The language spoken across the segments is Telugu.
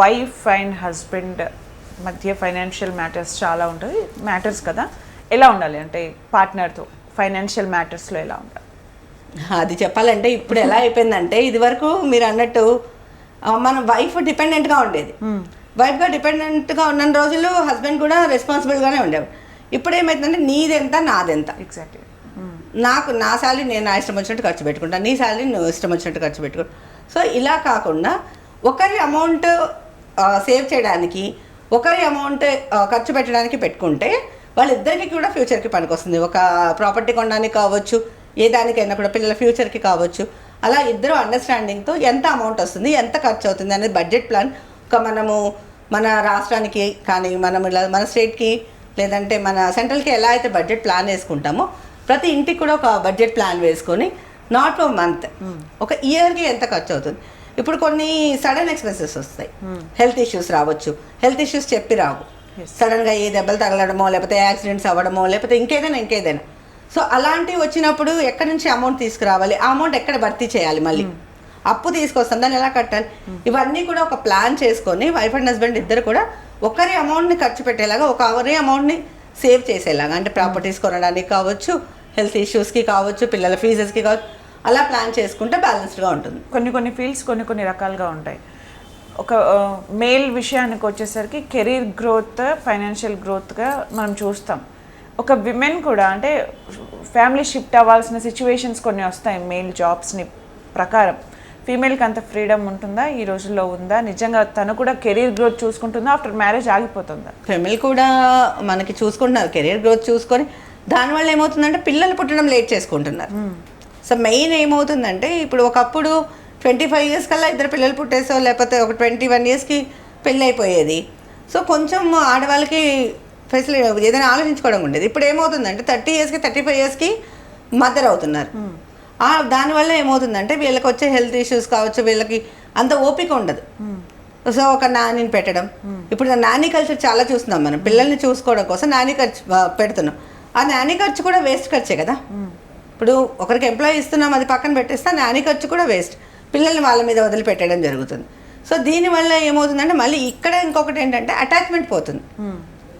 వైఫ్ అండ్ హస్బెండ్ మధ్య ఫైనాన్షియల్ మ్యాటర్స్ చాలా ఉంటుంది మ్యాటర్స్ కదా. ఎలా ఉండాలి? అంటే పార్ట్నర్తో ఫైనాన్షియల్ మ్యాటర్స్లో ఎలా ఉండాలి? అది చెప్పాలంటే ఇప్పుడు ఎలా అయిపోయిందంటే ఇది వరకు మీరు అన్నట్టు మన వైఫ్ డిపెండెంట్గా ఉండేది. వైఫ్గా డిపెండెంట్గా ఉన్న రోజులు హస్బెండ్ కూడా రెస్పాన్సిబుల్గానే ఉండేవాడు ఇప్పుడు ఏమైందంటే నీదెంత నాదెంత? ఎగ్జాక్ట్లీ నాకు నా శాలరీ నేను నా ఇష్టం వచ్చినట్టు ఖర్చు పెట్టుకుంటాను నీ శాలరీ నువ్వు ఇష్టం వచ్చినట్టు ఖర్చు పెట్టుకో. సో ఇలా కాకుండా ఒకరి అమౌంట్ సేవ్ చేయడానికి ఒకరి అమౌంట్ ఖర్చు పెట్టడానికి పెట్టుకుంటే వాళ్ళిద్దరికి కూడా ఫ్యూచర్కి పనికొస్తుంది. ఒక ప్రాపర్టీ కొనడానికి కావచ్చు ఏ దానికైనా కూడా పిల్లల ఫ్యూచర్కి కావచ్చు. అలా ఇద్దరు అండర్స్టాండింగ్తో ఎంత అమౌంట్ వస్తుంది ఎంత ఖర్చు అవుతుంది అనేది బడ్జెట్ ప్లాన్. ఒక మనము మన రాష్ట్రానికి కానీ మనం ఇలా మన స్టేట్కి లేదంటే మన సెంట్రల్కి ఎలా అయితే బడ్జెట్ ప్లాన్ వేసుకుంటామో ప్రతి ఇంటికి కూడా ఒక బడ్జెట్ ప్లాన్ వేసుకొని నాట్ ఓ మంత్ ఒక ఇయర్కి ఎంత ఖర్చు అవుతుంది. ఇప్పుడు కొన్ని సడన్ ఎక్స్పెన్సెస్ వస్తాయి. హెల్త్ ఇష్యూస్ రావచ్చు. హెల్త్ ఇష్యూస్ చెప్పి రావు. సడన్గా ఏ దెబ్బలు తగలడమో లేకపోతే యాక్సిడెంట్స్ అవ్వడమో లేకపోతే ఇంకేదైనా ఇంకేదైనా. సో అలాంటివి వచ్చినప్పుడు ఎక్కడి నుంచి అమౌంట్ తీసుకురావాలి? ఆ అమౌంట్ ఎక్కడ భర్తీ చేయాలి మళ్ళీ? అప్పు తీసుకొస్తాం. దాన్ని ఎలా కట్టాలి? ఇవన్నీ కూడా ఒక ప్లాన్ చేసుకొని వైఫ్ అండ్ హస్బెండ్ ఇద్దరు కూడా ఒకరి అమౌంట్ని ఖర్చు పెట్టేలాగా ఒక ఒకరి అమౌంట్ని సేవ్ చేసేలాగా. అంటే ప్రాపర్టీస్ కొనడానికి కావచ్చు హెల్త్ ఇష్యూస్కి కావచ్చు పిల్లల ఫీజెస్కి కావచ్చు అలా ప్లాన్ చేసుకుంటే బ్యాలెన్స్డ్గా ఉంటుంది. కొన్ని కొన్ని ఫీల్డ్స్ కొన్ని కొన్ని రకాలుగా ఉంటాయి. ఒక మేల్ విషయానికి వచ్చేసరికి కెరీర్ గ్రోత్ ఫైనాన్షియల్ గ్రోత్గా మనం చూస్తాం. ఒక విమెన్ కూడా అంటే ఫ్యామిలీ షిఫ్ట్ అవ్వాల్సిన సిచ్యువేషన్స్ కొన్ని వస్తాయి మేల్ జాబ్స్ని ప్రకారం. ఫీమేల్కి అంత ఫ్రీడమ్ ఉంటుందా? ఈ రోజుల్లో ఉందా? నిజంగా తను కూడా కెరీర్ గ్రోత్ చూసుకుంటుందా? ఆఫ్టర్ మ్యారేజ్ ఆగిపోతుందా? ఫెమిలీ కూడా మనకి చూసుకుంటున్నారు కెరీర్ గ్రోత్ చూసుకొని దానివల్ల ఏమవుతుందంటే పిల్లలు పుట్టడం లేట్ చేసుకుంటున్నారు. సో మెయిన్ ఏమవుతుందంటే ఇప్పుడు ఒకప్పుడు ట్వంటీ ఫైవ్ ఇయర్స్ కల్లా ఇద్దరు పిల్లలు పుట్టేసో లేకపోతే ఒక ట్వంటీ వన్ ఇయర్స్కి పెళ్ళి అయిపోయేది సో కొంచెం ఆడవాళ్ళకి ఫెసిలిటీ ఏదైనా ఆలోచించుకోవడం ఉండేది. ఇప్పుడు ఏమవుతుందంటే థర్టీ ఇయర్స్కి థర్టీ ఫైవ్ ఇయర్స్కి మదర్ అవుతున్నారు. ఆ దానివల్ల ఏమవుతుందంటే వీళ్ళకి వచ్చే హెల్త్ ఇష్యూస్ కావచ్చు వీళ్ళకి అంత ఓపిక ఉండదు. సో ఒక నానిని పెట్టడం. ఇప్పుడు నాని కల్చర్ చాలా చూస్తున్నాం మనం. పిల్లల్ని చూసుకోవడం కోసం నాని ఖర్చు పెడుతున్నాం. ఆ నాని ఖర్చు కూడా వేస్ట్ ఖర్చే కదా? ఇప్పుడు ఒకరికి ఎంప్లాయీ ఇస్తున్నాం అది పక్కన పెట్టేస్తే నాని ఖర్చు కూడా వేస్ట్ పిల్లల్ని వాళ్ళ మీద వదిలిపెట్టడం జరుగుతుంది. సో దీనివల్ల ఏమవుతుందంటే మళ్ళీ ఇక్కడ ఇంకొకటి ఏంటంటే అటాచ్మెంట్ పోతుంది.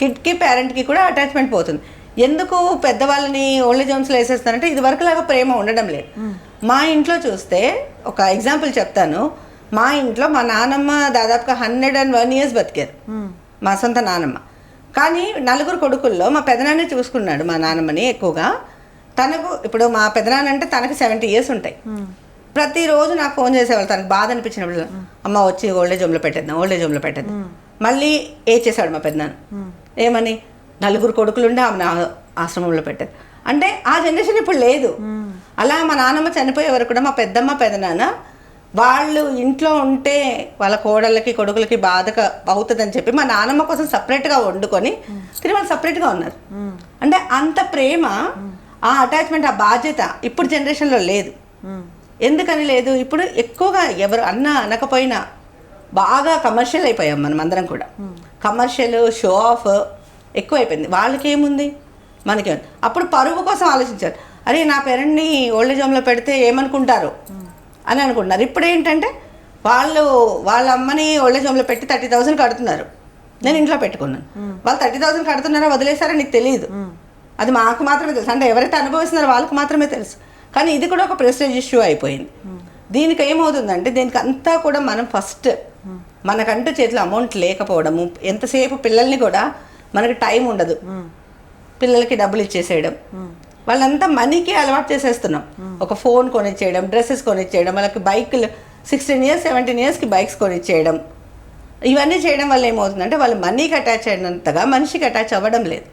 కిడ్కి పేరెంట్కి కూడా అటాచ్మెంట్ పోతుంది. ఎందుకు పెద్దవాళ్ళని ఓల్డ్ ఏజ్ హోమ్స్లో వేసేస్తారంటే ఇది వరకులాగా ప్రేమ ఉండడం లేదు. మా ఇంట్లో చూస్తే ఒక ఎగ్జాంపుల్ చెప్తాను. మా ఇంట్లో మా నానమ్మ దాదాపుగా హండ్రెడ్ అండ్ వన్ ఇయర్స్ బతికారు మా సొంత నానమ్మ. కానీ నలుగురు కొడుకుల్లో మా పెదనాన్నే చూసుకున్నాడు మా నానమ్మని ఎక్కువగా. తనకు ఇప్పుడు మా పెదనాన్న అంటే తనకు సెవెంటీ ఇయర్స్ ఉంటాయి. ప్రతిరోజు నాకు ఫోన్ చేసేవాళ్ళు తనకు బాధ అనిపించినప్పుడు అమ్మ వచ్చి ఓల్డేజ్ హోమ్లో పెట్టేద్దాం ఓల్డేజ్ హోమ్లో పెట్టేద్దాం. మళ్ళీ ఏ చేశాడు మా పెద్దనాన్న ఏమని? నలుగురు కొడుకులుండే ఆమె ఆశ్రమంలో పెట్టారు. అంటే ఆ జనరేషన్ ఇప్పుడు లేదు. అలా మా నాన్నమ్మ చనిపోయే వరకు కూడా మా పెద్దమ్మ పెదనాన్న వాళ్ళు ఇంట్లో ఉంటే వాళ్ళ కోడళ్ళకి కొడుకులకి బాధగా అవుతుందని చెప్పి మా నాన్నమ్మ కోసం సపరేట్గా వండుకొని తిని వాళ్ళు సపరేట్గా ఉన్నారు. అంటే అంత ప్రేమ ఆ అటాచ్మెంట్ ఆ బాధ్యత ఇప్పుడు జనరేషన్లో లేదు. ఎందుకని లేదు? ఇప్పుడు ఎక్కువగా ఎవరు అన్న అనకపోయినా బాగా కమర్షియల్ అయిపోయాం మనం అందరం కూడా. కమర్షియల్ షో ఆఫ్ ఎక్కువైపోయింది. వాళ్ళకి ఏముంది మనకి? అప్పుడు పరువు కోసం ఆలోచించారు. అరే నా పేరెంట్ని ఓల్డేజ్ హోమ్లో పెడితే ఏమనుకుంటారు? అని అనుకుంటున్నారు. ఇప్పుడు ఏంటంటే వాళ్ళు వాళ్ళ అమ్మని ఓల్డేజ్ హోమ్లో పెట్టి థర్టీ థౌసండ్ కడుతున్నారు. నేను ఇంట్లో పెట్టుకున్నాను. వాళ్ళు థర్టీ థౌసండ్ కడుతున్నారో వదిలేసారో నీకు తెలియదు అది మాకు మాత్రమే తెలుసు. అంటే ఎవరైతే అనుభవిస్తున్నారో వాళ్ళకి మాత్రమే తెలుసు. కానీ ఇది కూడా ఒక ప్రెస్టేజ్ ఇష్యూ అయిపోయింది. దీనికి ఏమవుతుందంటే దీనికి అంతా కూడా మనం ఫస్ట్ మనకంటూ చేతిలో అమౌంట్ లేకపోవడము ఎంతసేపు పిల్లల్ని కూడా మనకి టైం ఉండదు. పిల్లలకి డబ్బులు ఇచ్చేసేయడం. వాళ్ళంతా మనీకి అలవాటు చేసేస్తున్నాం. ఒక ఫోన్ కొనిచ్చేయడం డ్రెస్సెస్ కొనిచ్చేయడం వాళ్ళకి బైకులు సిక్స్టీన్ ఇయర్స్ సెవెంటీన్ ఇయర్స్కి బైక్స్ కొనిచ్చేయడం. ఇవన్నీ చేయడం వల్ల ఏమవుతుందంటే వాళ్ళు మనీకి అటాచ్ అయినంతగా మనిషికి అటాచ్ అవ్వడం లేదు.